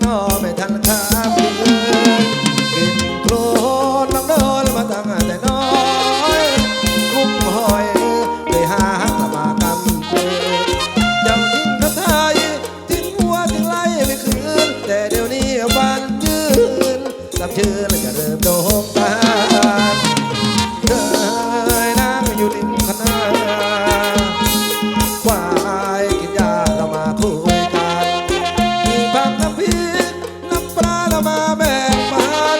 no มาแบ่งปัน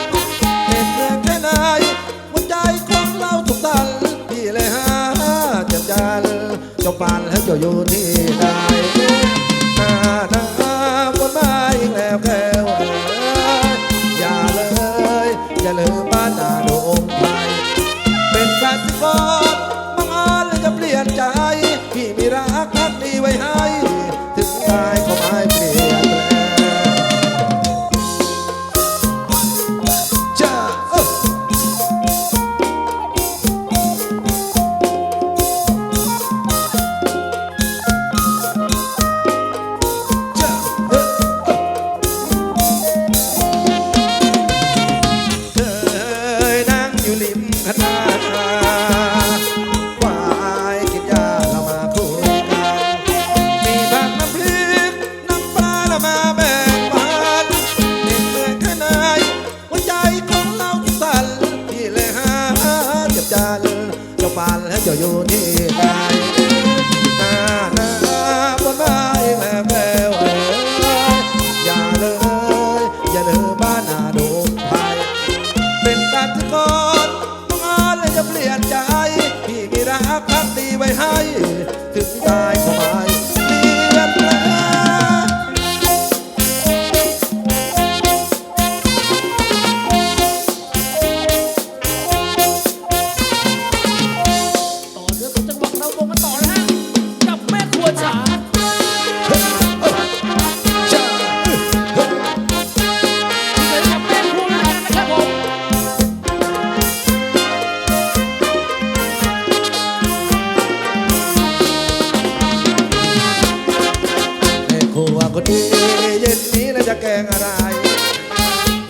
เหตุเรื่อแค่ไหนหัวใจของเราทุกตันพี่เลยหาจับจันเจ้าปานแล้วเจ้าอยู่ที่ใดหน้าหน้าบนม้อีกแล้วแก้วเอ๋ยอย่าเลย อย่าลืมบ้านนาโดมไทยเป็นการที่ก่อนบังเอิญเลยจะเปลี่ยนใจ พี่มีรักพักดีไว้ให้ จ็บจันเจ้าปานแล้วเจ้าอยู่ที่ใดหน้านาบนไม้แม่แก้วเอ๋ยอย่าเลย อย่าเลยบ้านนาดูไทยเป็นการที่ก่อนบังเอิญเลยจะเปลี่ยนใจ พี่มีรักพักดีไว้ให้ คนดีเย็นนี้แล้วจะแกงอะไร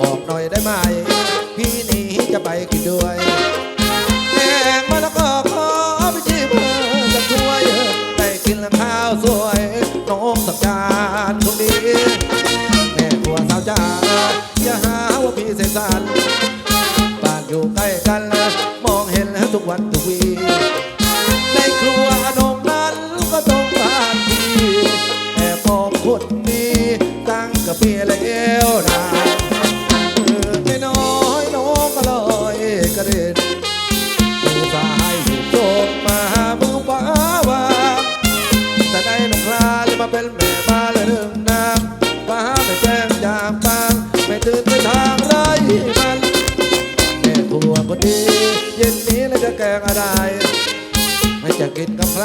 บอกหน่อยได้ไหม พี่นี้จะไปกินด้วยแกงมะละกอขอไปชิมเพิ่มสักถ้วยได้กินแล้วข้าวสวย น้องสักจานคงดีแม่ครัวสาวจ้าอย่าหาว่าพี่เสกสรรบ้านอยู่ใกล้กันมอง แล้วนะมือไม่น้อยน้องก็ลอยกระเด็นมือซ้ายอยู่โจกมามือขวาวางแต่ได้น้องคลาเลยมาเป็นแม่มาเลยเรื่องนางฟ้าไม่แจ้งยามบางไม่ตื่นไปทางไรมันแม่ครัวคนดีเย็นนี้แล้วจะแกงอะไรไม่จะกินกับใคร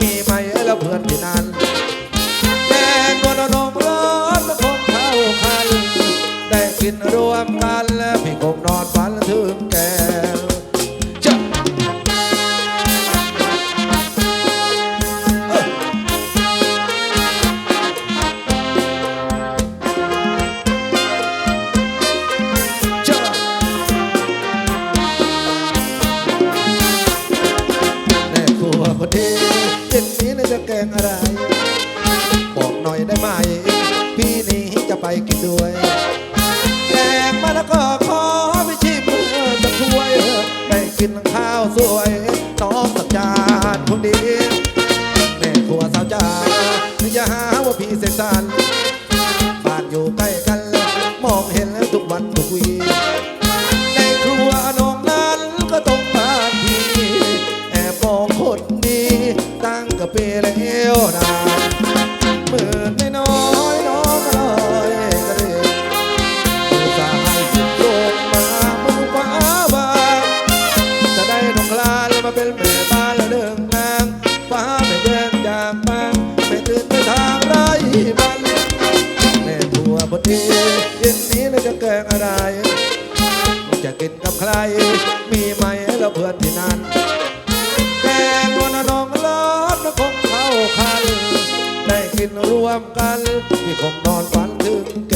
มีไหมแล้วเพื่อนที่นั่นแกงวลนมร้อนมันคงเข้าคันได้ กินรวมกันแล้วพี่คงนอนฝันถึงแกงจะเอ้อจะแม่ครัวคนดีเย็นนี้น่าจะแกงอะไร องเห็นแล้วทุกวันทุกวีในครัวน้องนั้นก็ต้องมาทีแอบมองคนดีตั้งกับเปแล้วนะ เย็นนี้เราจะแกงอะไรจะกินกับใคร มีไหมเราเพื่อนที่นั่นแกงนวลนองร้อนคงเข้าคัน ได้กินกินรวมกันพี่คงนอนฝันถึงแก